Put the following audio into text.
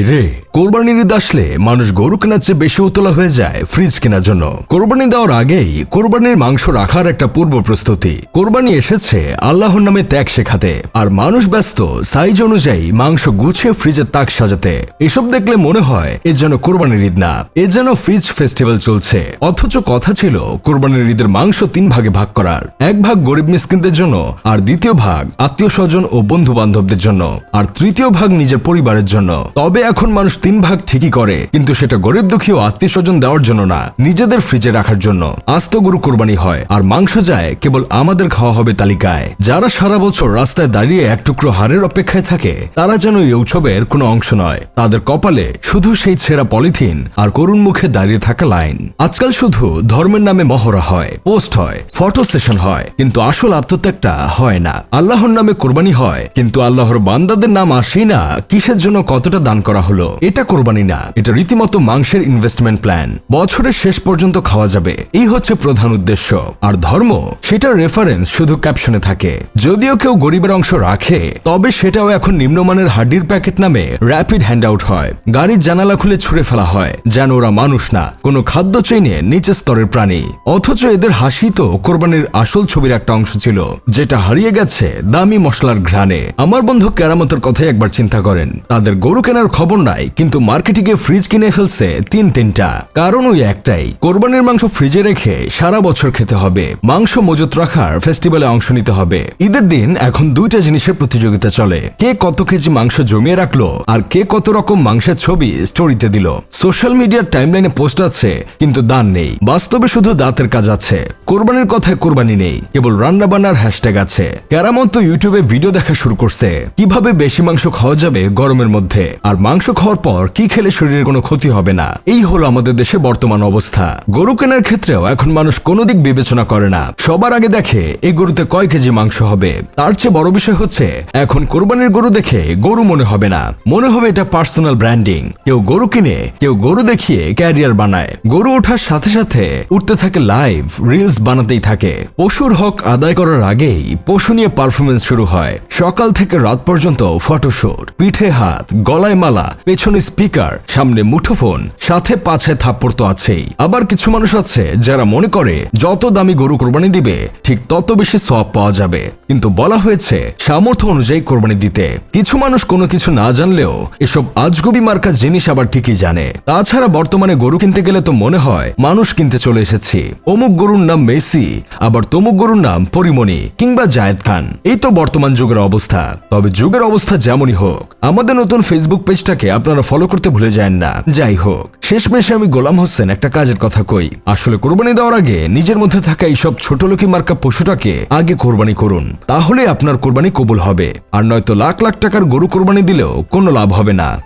Hayri কোরবানির ঈদ আসলে মানুষ গরু কেনার চেয়ে বেশি উতলা হয়ে যায় ফ্রিজ কেনার জন্য। কোরবানি দেওয়ার আগেই কোরবানির মাংস রাখার একটা পূর্ব প্রস্তুতি। কোরবানি এসেছে আল্লাহর নামে ত্যাগ শেখাতে। আর মানুষ ব্যস্ত সাইজ অনুযায়ী মাংস গুছিয়ে ফ্রিজের তাক সাজাতে। এসব দেখলে মনে হয় এ যেন কোরবানির ঈদ না। এ যেন ফ্রিজ ফেস্টিভ্যাল চলছে। অথচ কথা ছিল কোরবানির ঈদের মাংস তিন ভাগে ভাগ করার। এক ভাগ গরিব মিসকিনদের জন্য আর দ্বিতীয় ভাগ আত্মীয় স্বজন ও বন্ধু বান্ধবদের জন্য। আর তৃতীয় ভাগ নিজের পরিবারের জন্য। তবে এখন মানুষ তিন ভাগ ঠিকই করে, কিন্তু সেটা গরিব দুঃখী ও আত্মীয় স্বজন দেওয়ার জন্য না, নিজেদের ফ্রিজে রাখার জন্য। আস্ত গরু কোরবানি হয়, আর মাংস যায়, কেবল আমাদের খাওয়া হবে তালিকায়। যারা সারা বছর রাস্তায় দাঁড়িয়ে এক টুকরো হারের অপেক্ষায় থাকে, তারা যেন এই উৎসবের কোনো অংশ নয়। তাদের কপালে শুধু সেই ছেঁড়া পলিথিন আর করুণ মুখে দাঁড়িয়ে থাকা লাইন। আজকাল শুধু ধর্মের নামে মহড়া হয়, পোস্ট হয়, ফটো সেশন হয়, কিন্তু আসল আত্মত্যাগটা হয় না। আল্লাহর নামে কোরবানি হয়, কিন্তু আল্লাহর বান্দাদের নাম আসেই না, কিসের জন্য কতটা দান করা হলো? এটা কোরবানি না, এটা রীতিমতো মাংসের ইনভেস্টমেন্ট প্ল্যান বছরের শেষ পর্যন্ত খাওয়া যাবে, এই হচ্ছে প্রধান উদ্দেশ্য। আর ধর্ম, সেটার রেফারেন্স শুধু ক্যাপশনে থাকে। যদিও কেউ গরিবের অংশ রাখে, তবে সেটাও এখন নিম্নমানের হাড্ডির প্যাকেট নামে র্যাপিড হ্যান্ড আউট হয়। গাড়ির জানালা খুলে ছুড়ে ফেলা হয়, যেন ওরা মানুষ না, কোনো খাদ্য চেইনে নিচের স্তরের প্রাণী। অথচ এদের হাসি তো কোরবানির আসল ছবির একটা অংশ ছিল, যেটা হারিয়ে গেছে দামি মশলার ঘ্রাণে। আমার বন্ধু কেরামতের কথাই একবার চিন্তা করেন, তাদের গরু কেনার খবর নাই কিন্তু মার্কেটে গিয়ে ফ্রিজ কিনে ফেলছে তিন তিনটা। কারণ ওই একটাই। কোরবানির মাংস ফ্রিজে রেখে সারা বছর খেতে হবে। মাংস মজুত রাখার ফেস্টিভ্যালে অংশ নিতে হবে। ঈদের দিন এখন দুইটা জিনিসের প্রতিযোগিতা চলে। কে কত কেজি মাংস জমিয়ে রাখল আর কে কত রকম মাংসের ছবি স্টোরিতে দিল। সোশ্যাল মিডিয়ার টাইমলাইনে পোস্ট আছে, কিন্তু দান নেই। বাস্তবে শুধু দাঁতের কাজ আছে। কোরবানির কথায় কোরবানি নেই। কেবল রান্না বান্নার হ্যাশট্যাগ আছে। কেরামত তো ইউটিউবে ভিডিও দেখা শুরু করছে। কীভাবে বেশি মাংস খাওয়া যাবে গরমের মধ্যে? আর মাংস খাওয়ার পর কি খেলে শরীরের কোনো ক্ষতি হবে না? এই হলো আমাদের দেশে বর্তমান অবস্থা। গরু কেনার ক্ষেত্রেও এখন মানুষ কোনো দিক বিবেচনা করে না। সবার আগে দেখে এই গরুতে কয় কেজি মাংস হবে। তার চেয়ে বড় বিষয় হচ্ছে, এখন কোরবানির গরু দেখে গরু মনে হবে না। মনে হবে এটা পার্সোনাল ব্র্যান্ডিং। কেউ গরু কিনে, কেউ গরু দেখিয়ে ক্যারিয়ার বানায়। গরু ওঠার সাথে সাথে উঠতে থাকে লাইভ, রিলস বানাতেই থাকে। পশুর হক আদায় করার আগেই পশু নিয়ে পারফরমেন্স শুরু হয়। সকাল থেকে রাত পর্যন্ত ফটোশুট পিঠে হাত, গলায় মালা, পেছনে স্পিকার সামনে মুঠোফোন, সাথে পাছে থাপ্পড় তো আছেই। আবার কিছু মানুষ আছে যারা মনে করে, যত দামি গরু কোরবানি দিবে, ঠিক তত বেশি সব পাওয়া যাবে। কিন্তু বলা হয়েছে, সামর্থ্য অনুযায়ী কোরবানি দিতে। কিছু মানুষ কোনো কিছু না জানলেও এসব আজগবি মার্কা জিনিস আবার ঠিকই জানে। তাছাড়া বর্তমানে গরু কিনতে গেলে তো মনে হয়, মানুষ কিনতে চলে এসেছি। অমুক গরুর নাম মেসি, আবার তমুক গরুর নাম পরিমণি কিংবা জায়েদ খান। এই তো বর্তমান যুগের অবস্থা। তবে যুগের অবস্থা যেমনই হোক, আমাদের নতুন ফেসবুক পেজটাকে আপনারা ফলো করতে ভুলে যায় না। যাই হোক, শেষমেশে আমি গোলাম হোসেন একটা কাজের কথা কই। আসলে কোরবানি দেওয়ার আগে নিজের মধ্যে থাকা এইসব ছোট লোকি মার্কা পশুটাকে আগে কোরবানি করুন। তাহলে আপনার কোরবানি কবুল হবে। আর নয়তো লাখ লাখ টাকার গরু কোরবানি দিলেও কোনো লাভ হবে না।